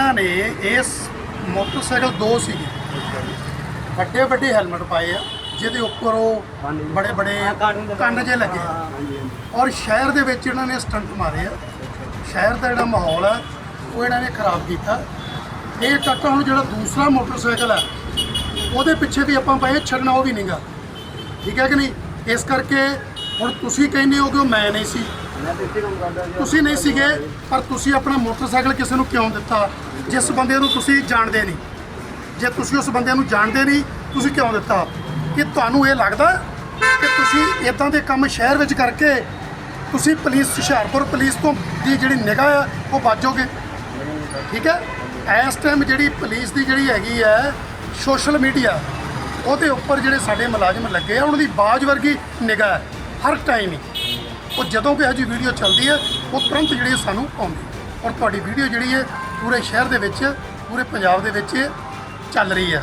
ਇਹਨਾਂ ਨੇ ਇਸ ਮੋਟਰਸਾਈਕਲ ਦੋ ਸੀਗੇ। ਵੱਡੇ ਵੱਡੇ ਹੈਲਮਟ ਪਾਏ ਆ ਜਿਹਦੇ ਉੱਪਰ ਉਹ ਬੜੇ ਬੜੇ ਕੰਨ ਜੇ ਲੱਗੇ। ਔਰ ਸ਼ਹਿਰ ਦੇ ਵਿੱਚ ਇਹਨਾਂ ਨੇ ਸਟੰਟ ਮਾਰੇ ਆ। ਸ਼ਹਿਰ ਦਾ ਜਿਹੜਾ ਮਾਹੌਲ ਹੈ ਉਹ ਇਹਨਾਂ ਨੇ ਖਰਾਬ ਕੀਤਾ। ਇਹ ਟੱਕਾ ਹੁਣ ਜਿਹੜਾ ਦੂਸਰਾ ਮੋਟਰਸਾਈਕਲ ਹੈ ਉਹਦੇ ਪਿੱਛੇ ਵੀ ਆਪਾਂ ਪਏ ਛੱਡਣਾ ਉਹ ਵੀ ਨਹੀਂਗਾ ਠੀਕ ਹੈ ਕਿ ਨਹੀਂ? ਇਸ ਕਰਕੇ ਹੁਣ ਤੁਸੀਂ ਕਹਿੰਦੇ ਹੋ ਕਿ ਉਹ ਮੈਂ ਨਹੀਂ ਸੀ। ਤੁਸੀਂ ਨਹੀਂ ਸੀਗੇ, ਪਰ ਤੁਸੀਂ ਆਪਣਾ ਮੋਟਰਸਾਈਕਲ ਕਿਸੇ ਨੂੰ ਕਿਉਂ ਦਿੱਤਾ? ਜਿਸ ਬੰਦੇ ਨੂੰ ਤੁਸੀਂ ਜਾਣਦੇ ਨਹੀਂ। ਜੇ ਤੁਸੀਂ ਉਸ ਬੰਦੇ ਨੂੰ ਜਾਣਦੇ ਨਹੀਂ, ਤੁਸੀਂ ਕਿਉਂ ਦਿੱਤਾ? ਕਿ ਤੁਹਾਨੂੰ ਇਹ ਲੱਗਦਾ ਕਿ ਤੁਸੀਂ ਇਦਾਂ ਦੇ ਕੰਮ ਸ਼ਹਿਰ ਵਿੱਚ ਕਰਕੇ ਤੁਸੀਂ ਪੁਲਿਸ, ਹੁਸ਼ਿਆਰਪੁਰ ਪੁਲਿਸ ਤੋਂ ਦੀ ਜਿਹੜੀ ਨਿਗਾਹ ਆ, ਉਹ ਬਾਜੋਗੇ ਠੀਕ ਹੈ? ਇਸ ਟਾਈਮ ਜਿਹੜੀ ਪੁਲਿਸ ਦੀ ਜਿਹੜੀ ਹੈਗੀ ਹੈ ਸੋਸ਼ਲ ਮੀਡੀਆ ਉਹਦੇ ਉੱਪਰ ਜਿਹੜੇ ਸਾਡੇ ਮੁਲਾਜ਼ਮ ਲੱਗੇ ਆ, ਉਹਨਾਂ ਦੀ ਬਾਜ ਵਰਗੀ ਨਿਗਾਹ ਹੈ, ਹਰ ਟਾਈਮ ਹੀ। ਉਹ ਜਦੋਂ ਵੀ ਇਹੋ ਜਿਹੀ ਵੀਡੀਓ ਚੱਲਦੀ ਹੈ, ਉਹ ਤੁਰੰਤ ਜਿਹੜੀ ਸਾਨੂੰ ਆਉਂਦੀ ਔਰ ਤੁਹਾਡੀ ਵੀਡੀਓ ਜਿਹੜੀ ਹੈ, ਪੂਰੇ ਸ਼ਹਿਰ ਦੇ ਵਿੱਚ, ਪੂਰੇ ਪੰਜਾਬ ਦੇ ਵਿੱਚ ਚੱਲ ਰਹੀ ਹੈ।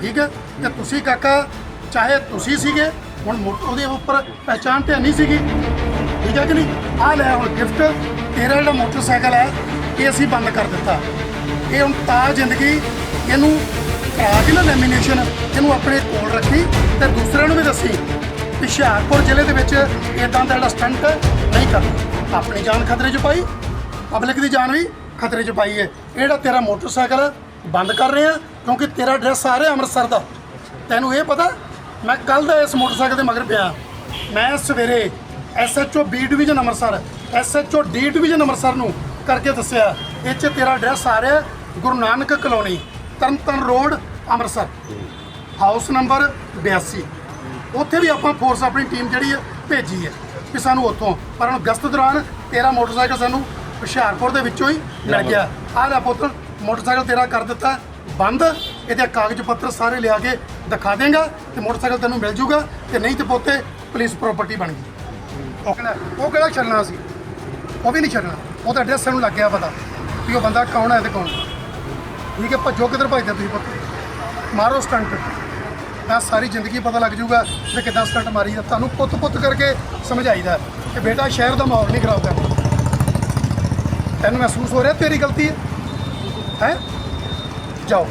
ਠੀਕ ਹੈ? ਤੇ ਤੁਸੀਂ ਕਾਕਾ, ਚਾਹੇ ਤੁਸੀਂ ਸੀਗੇ, ਹੁਣ ਮੋ- ਉਹਦੇ ਉੱਪਰ ਪਹਿਚਾਣ ਤੇ ਨਹੀਂ ਸੀਗੀ। ਠੀਕ ਹੈ ਕਿ ਨਹੀਂ? ਆ ਲੈ ਹੁਣ ਗਿਫਟ ਤੇਰਾ ਜਿਹੜਾ ਮੋਟਰਸਾਈਕਲ ਹੈ, ਇਹ ਅਸੀਂ ਬੰਦ ਕਰ ਦਿੱਤਾ। ਇਹ ਹੁਣ ਤਾਂ ਜ਼ਿੰਦਗੀ, ਇਹਨੂੰ ਕਰਾ ਕੇ ਨਾ ਲੈਮੀਨੇਸ਼ਨ ਇਹਨੂੰ ਆਪਣੇ ਕੋਲ ਰੱਖੀ ਤੇ ਦੂਸਰਿਆਂ ਨੂੰ ਵੀ ਦੱਸੀ। ਹੁਸ਼ਿਆਰਪੁਰ ਜ਼ਿਲ੍ਹੇ ਦੇ ਵਿੱਚ ਇਦਾਂ ਦਾ ਜਿਹੜਾ ਸਟੰਟ ਨਹੀਂ ਕਰਨਾ। ਆਪਣੀ ਜਾਨ ਖਤਰੇ 'ਚ ਪਾਈ ਪਬਲਿਕ ਦੀ ਜਾਨ ਵੀ ਖਤਰੇ 'ਚ ਪਾਈ ਹੈ। ਇਹ ਤੇਰਾ ਮੋਟਰਸਾਈਕਲ ਹੈ, ਬੰਦ ਕਰ ਰਹੇ ਆ ਕਿਉਂਕਿ ਤੇਰਾ ਐਡਰੈਸ ਆ ਰਿਹਾ ਅੰਮ੍ਰਿਤਸਰ ਦਾ। ਤੈਨੂੰ ਇਹ ਪਤਾ ਮੈਂ ਕੱਲ ਦਾ ਇਸ ਮੋਟਰਸਾਈਕਲ ਦੇ ਮਗਰ ਪਿਆ। ਮੈਂ ਸਵੇਰੇ SHO B division Amritsar SHO D division Amritsar ਨੂੰ ਕਰਕੇ ਦੱਸਿਆ ਇਹ 'ਚ ਤੇਰਾ ਐਡਰੈਸ ਆ ਰਿਹਾ Guru Nanak colony Tarn Taran road Amritsar. House number 82 ਉੱਥੇ ਵੀ ਆਪਾਂ ਫੋਰਸ ਆਪਣੀ ਟੀਮ ਜਿਹੜੀ ਹੈ ਭੇਜੀ ਹੈ ਕਿ ਸਾਨੂੰ ਉੱਥੋਂ। ਪਰ ਹੁਣ ਗਸਤ ਦੌਰਾਨ ਤੇਰਾ ਮੋਟਰਸਾਈਕਲ ਸਾਨੂੰ ਹੁਸ਼ਿਆਰਪੁਰ ਦੇ ਵਿੱਚੋਂ ਹੀ ਮਿਲ ਗਿਆ। ਆਹ ਲੈ ਪੁੱਤ ਮੋਟਰਸਾਈਕਲ ਤੇਰਾ ਕਰ ਦਿੱਤਾ ਬੰਦ। ਇਹਦੇ ਕਾਗਜ਼ ਪੱਤਰ ਸਾਰੇ ਲਿਆ ਕੇ ਦਿਖਾ ਦੇਗਾ ਤੇ ਮੋਟਰਸਾਈਕਲ ਤੈਨੂੰ ਮਿਲ ਜੂਗਾ ਤੇ ਨਹੀਂ ਤੇ ਪੋਤੇ ਪੁਲਿਸ ਪ੍ਰਾਪਰਟੀ ਬਣ ਗਈ। ਉਹ ਕਹਿੰਦਾ ਉਹ ਕਿਹੜਾ ਛੱਡਣਾ ਸੀ? ਉਹ ਵੀ ਨਹੀਂ ਛੱਡਣਾ। ਉਹ ਤਾਂ ਐਡਰੈਸ ਸਾਨੂੰ ਲੱਗ ਗਿਆ ਪਤਾ ਕਿ ਉਹ ਬੰਦਾ ਕੌਣ ਹੈ ਤੇ ਕੌਣ। ਠੀਕ ਹੈ ਭੱਜੋ ਕਿੱਧਰ ਭੱਜਦੇ ਤੁਸੀਂ ਪੁੱਤ? ਮਾਰੋ ਸਟੰਟ ਤਾਂ ਸਾਰੀ ਜ਼ਿੰਦਗੀ ਪਤਾ ਲੱਗ ਜਾਊਗਾ ਕਿ ਕਿੱਦਾਂ ਸਟੰਟ ਮਾਰੀ ਤੁਹਾਨੂੰ ਪੁੱਤ ਪੁੱਤ ਕਰਕੇ ਸਮਝਾਈਦਾ ਕਿ ਬੇਟਾ, ਸ਼ਹਿਰ ਦਾ ਮਾਹੌਲ ਨਹੀਂ ਖਰਾਬ ਕਰਨਾ। ਤੈਨੂੰ ਮਹਿਸੂਸ ਹੋ ਰਿਹਾ ਤੇਰੀ ਗਲਤੀ ਹੈ? ਹੈ? ਜਾਓ।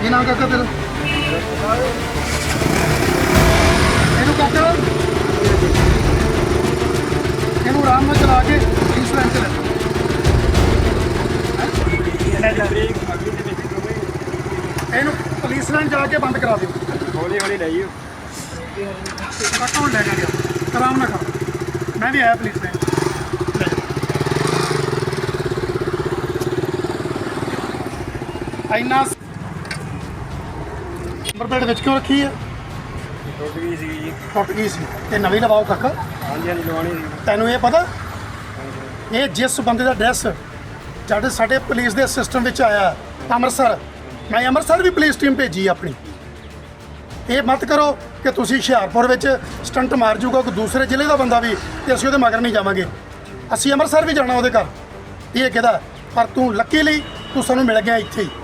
ਕੀ ਨਾਮ ਕਾਕਾ ਤੇਰਾ? ਇਹਨੂੰ ਕਾਕਾ? ਆਰਾਮ ਨਾਲ ਚਲਾ ਕੇ ਇਸ ਲਾਈਨ ਤੇ ਲੈ ਇਹਨੂੰ ਪੁਲਿਸ ਲਾਈਨ ਜਾ ਕੇ ਬੰਦ ਕਰਾ ਦਿਓ। ਹੌਲੀ ਹੌਲੀ ਲੈ ਜਿਓ। ਹੁਣ ਲੈ ਕੇ ਗਿਆ ਆਰਾਮ ਨਾਲ ਕਰ ਮੈਂ ਵੀ ਆਇਆ ਪੁਲਿਸ ਲਾਈਨ। ਇੰਨਾ ਨੰਬਰ ਪਲੇਟ ਵਿੱਚ ਕਿਉਂ ਰੱਖੀ ਹੈ ਟੁੱਟ ਗਈ ਸੀ ਜੀ। ਟੁੱਟ ਗਈ ਸੀ। ਤੇ ਨਵੀਂ ਲਵਾਓ ਕਾਕਾ। ਹਾਂਜੀ ਹਾਂਜੀ, ਲਵਾਉਣੀ ਸੀ ਤੈਨੂੰ ਇਹ ਪਤਾ? ਇਹ ਜਿਸ ਬੰਦੇ ਦਾ ਡਰੈਸ ਜਦ ਸਾਡੇ ਪੁਲਿਸ ਦੇ ਸਿਸਟਮ ਵਿੱਚ ਆਇਆ, ਅੰਮ੍ਰਿਤਸਰ, ਮੈਂ ਅੰਮ੍ਰਿਤਸਰ ਵੀ ਪੁਲਿਸ ਟੀਮ ਭੇਜੀ ਆਪਣੀ। ਇਹ ਮਤ ਕਰੋ ਕਿ ਤੁਸੀਂ ਹੁਸ਼ਿਆਰਪੁਰ ਵਿੱਚ ਸਟੰਟ ਮਾਰ ਜੂਗਾ, ਕੋਈ ਦੂਸਰੇ ਜ਼ਿਲ੍ਹੇ ਦਾ ਬੰਦਾ ਵੀ, ਤੇ ਅਸੀਂ ਉਹਦੇ ਮਗਰ ਨਹੀਂ ਜਾਵਾਂਗੇ। ਅਸੀਂ ਅੰਮ੍ਰਿਤਸਰ ਵੀ ਜਾਣਾ ਉਹਦੇ ਘਰ। ਇਹ ਕਿਹਦਾ? ਪਰ ਤੂੰ ਲੱਕੀ ਲਈ ਤੂੰ ਸਾਨੂੰ ਮਿਲ ਗਿਆ ਇੱਥੇ ਹੀ।